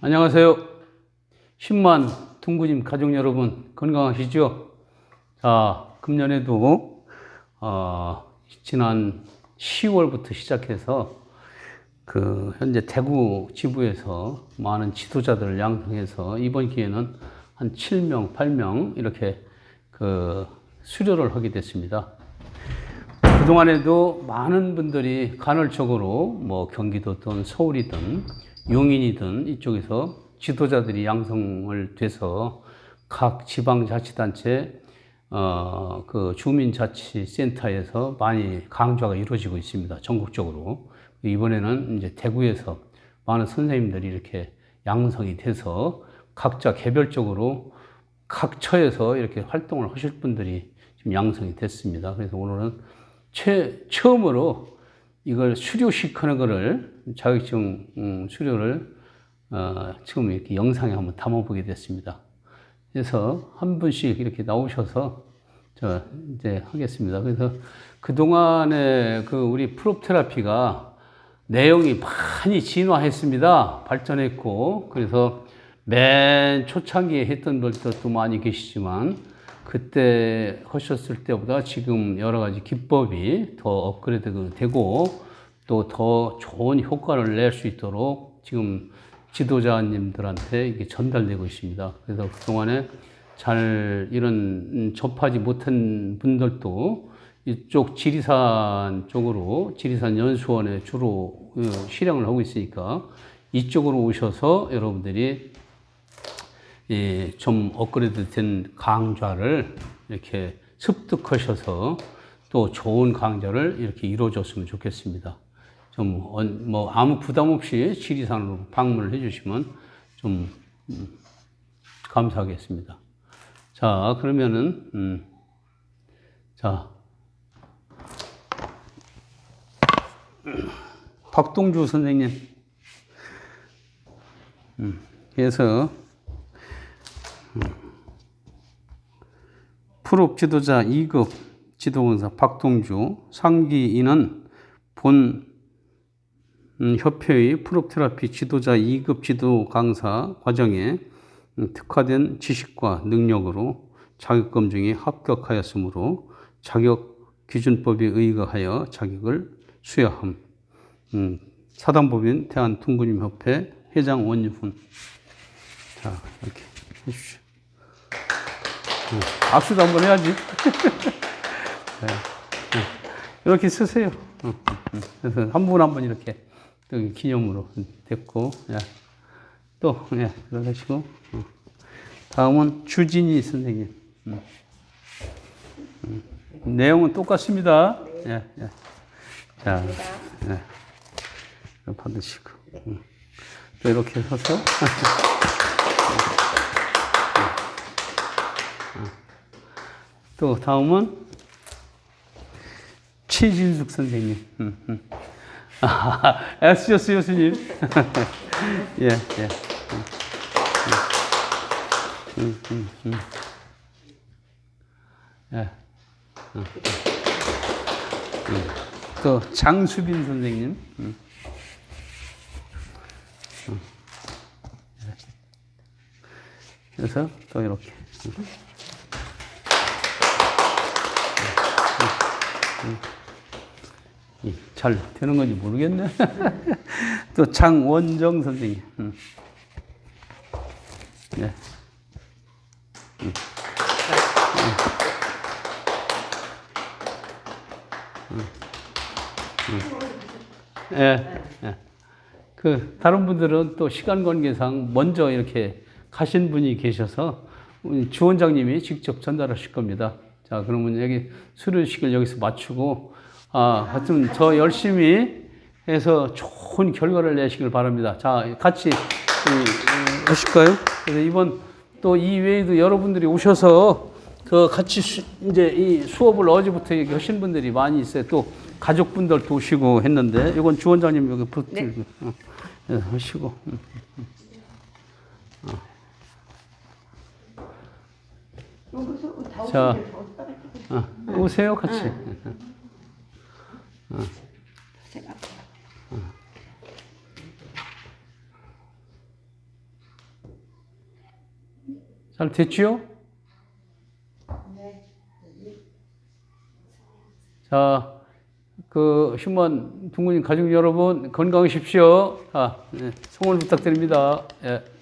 안녕하세요. 10만 둥구님 가족 여러분 건강하시죠? 자, 금년에도 어, 지난 10월부터 시작해서 그 현재 대구 지부에서 많은 지도자들을 양성해서 이번 기회는 한 7명, 8명 이렇게 그 수료를 하게 됐습니다. 그동안에도 많은 분들이 간헐적으로 뭐 경기도든 서울이든 용인이든 이쪽에서 지도자들이 양성을 돼서 각 지방자치단체 어, 그 주민자치센터에서 많이 강좌가 이루어지고 있습니다. 전국적으로. 이번에는 이제 대구에서 많은 선생님들이 이렇게 양성이 돼서 각자 개별적으로 각 처에서 이렇게 활동을 하실 분들이 지금 양성이 됐습니다. 그래서 오늘은 최, 처음으로 이걸 수료시키는 거를 자격증 음, 수료를 어, 지금 이렇게 영상에 한번 담아보게 됐습니다. 그래서 한 분씩 이렇게 나오셔서 저 이제 하겠습니다. 그래서 그 동안에 그 우리 프로테라피가 내용이 많이 진화했습니다. 발전했고 그래서 맨 초창기에 했던 분들도 많이 계시지만 그때 하셨을 때보다 지금 여러 가지 기법이 더 업그레이드 되고 또 더 좋은 효과를 낼 수 있도록 지금 지도자님들한테 이게 전달되고 있습니다. 그래서 그동안에 잘 이런 접하지 못한 분들도 이쪽 지리산 쪽으로 지리산 연수원에 주로 어, 실행을 하고 있으니까 이쪽으로 오셔서 여러분들이 예, 좀 업그레이드 된 강좌를 이렇게 습득하셔서 또 좋은 강좌를 이렇게 이루어줬으면 좋겠습니다. 좀, 언- 뭐, 아무 부담 없이 지리산으로 방문을 해주시면 좀, 음, 감사하겠습니다. 자, 그러면은, 음, 자, 박동주 선생님. 음, 그래서, 프로 지도자 2급 지도강사 박동주 상기인은 본 음, 협회의 프로테라피 지도자 2급 지도 강사 과정에 음, 특화된 지식과 능력으로 자격 검증에 합격하였으므로 자격 기준법에 의거하여 자격을 수여함. 음, 사단법인 대한둥근임협회 회장 원유훈. 자, 이렇게 해주시죠. 음, 악수도 한번 해야지. 네, 네. 이렇게 쓰세요. 그래서 한 분 한 분 이렇게 또 기념으로 됐고, 야. 또, 예, 그러시고. 음. 다음은 주진희 선생님. 내용은 똑같습니다. 예, 예. 자, 예. 받으시고. 음. 또 이렇게 서서. 또 다음은 최진숙 선생님. 음, 음. 아, 애쓰셨어요, 스님. 예, 예. 예. 음. 음. 또 장수빈 선생님. 예. 그래서 또 이렇게. 음. 잘 되는 건지 모르겠네. 또 장원정 선생님. 음. 네. 음. 음. 음. 예, 예. 그 다른 분들은 또 시간 관계상 먼저 이렇게 가신 분이 계셔서 주 원장님이 직접 전달하실 겁니다. 자, 그러면 여기 수료식을 여기서 마치고 아, 하여튼 저 열심히 해서 좋은 결과를 내시길 바랍니다. 자, 같이 이, 음, 하실까요? 그래서 이번 또 이 외에도 여러분들이 오셔서 그 같이 수, 이제 이 수업을 어제부터 여기 하신 분들이 많이 있어요. 또 가족분들도 오시고 했는데 이건 주 원장님 여기 붙 네. 어, 예, 하시고. 음, 음. 자, 어, 오세요 같이. 잘 됐지요? 자, 그 휴먼 둥근 가족 여러분 건강하십시오. 자, 네, 성원 부탁드립니다. 예.